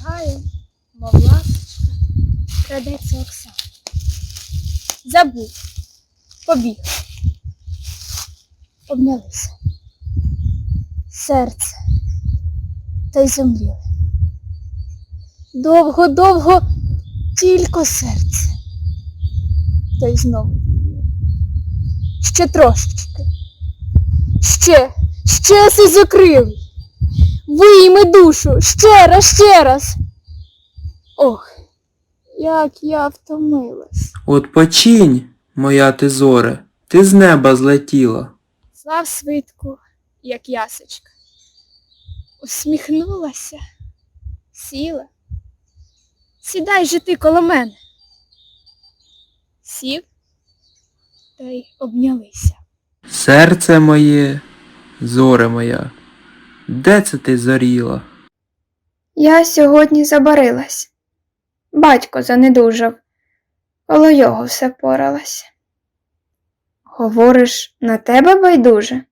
Чаю, мов ласточка, крадеться Оксана. Забув, побіг. Обнялися. Серце та й зомліли. Довго-довго тільки серце. Та й знову. Ще трошечки. Ще, ще сизокрилий. Вийми душу, ще раз, ще раз. Ох, як я втомилась. От починь, моя ти зоре, ти з неба злетіла. Слав свитку, як ясочка. Усміхнулася, сіла. Сідай же ти коло мене. Сів та й обнялися. Серце моє, зоре моя, де це ти зоріла? Я сьогодні забарилась. Батько занедужав, коло його все поралась. Говориш, на тебе байдуже?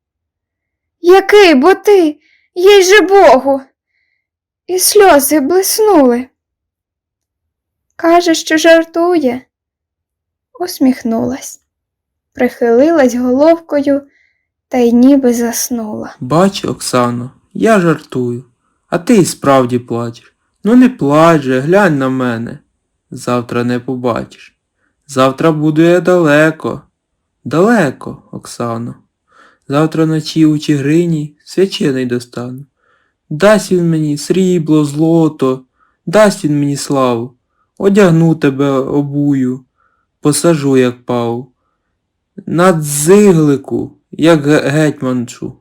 Який бо ти, їй же Богу. І сльози блиснули. Каже, що жартує. Усміхнулась, прихилилась головкою та й ніби заснула. Бач, Оксано, я жартую, а ти й справді плачеш. Ну не плач же, глянь на мене. Завтра не побачиш. Завтра буду я далеко, далеко, Оксано. Завтра вночі у Чигирині свячений достану. Дасть він мені срібло, злото, дасть він мені славу. Одягну тебе обую, посажу, як пав. Над зиглику, як гетьманчу,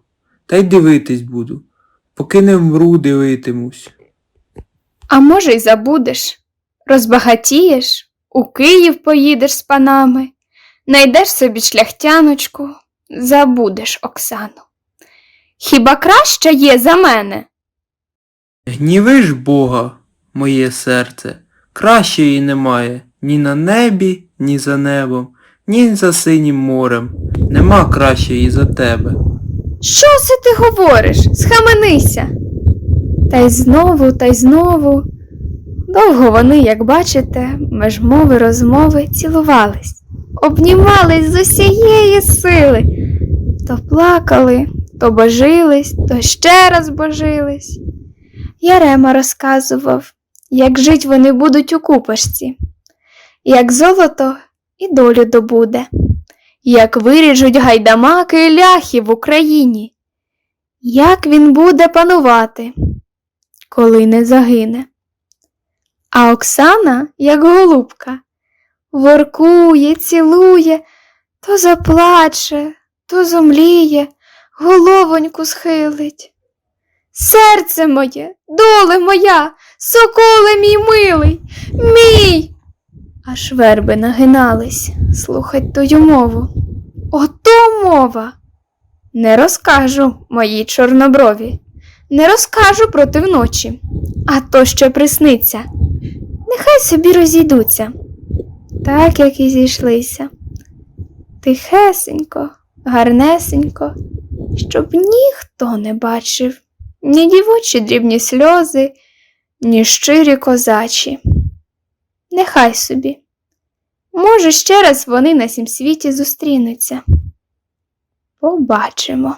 та й дивитись буду, поки не вмру дивитимусь. А може, й забудеш, розбагатієш, у Київ поїдеш з панами, найдеш собі шляхтяночку, забудеш Оксану. Хіба краща є за мене? Гнівиш Бога, моє серце, кращої немає ні на небі, ні за небом, ні за синім морем. Нема кращої за тебе. Що це ти говориш? Схаменися. Та й знову, та й знову. Довго вони, як бачите, меж мови розмови цілувались, обнімались з усієї сили, то плакали, то божились, то ще раз божились. Ярема розказував, як жить вони будуть у купашці, як золото і долю добуде, як виріжуть гайдамаки ляхи в Україні, як він буде панувати, коли не загине. А Оксана, як голубка, воркує, цілує, то заплаче, то зомліє, головоньку схилить. Серце моє, доле моя, соколе мій милий, мій. Аж верби нагинались, слухать тою мову. Ото мова. Не розкажу моїй чорноброві, не розкажу проти вночі, а то ще присниться. Нехай собі розійдуться, так як і зійшлися. Тихесенько, гарнесенько, щоб ніхто не бачив ні дівочі дрібні сльози, ні щирі козачі. Нехай собі. Може, ще раз вони на сім світі зустрінуться. Побачимо.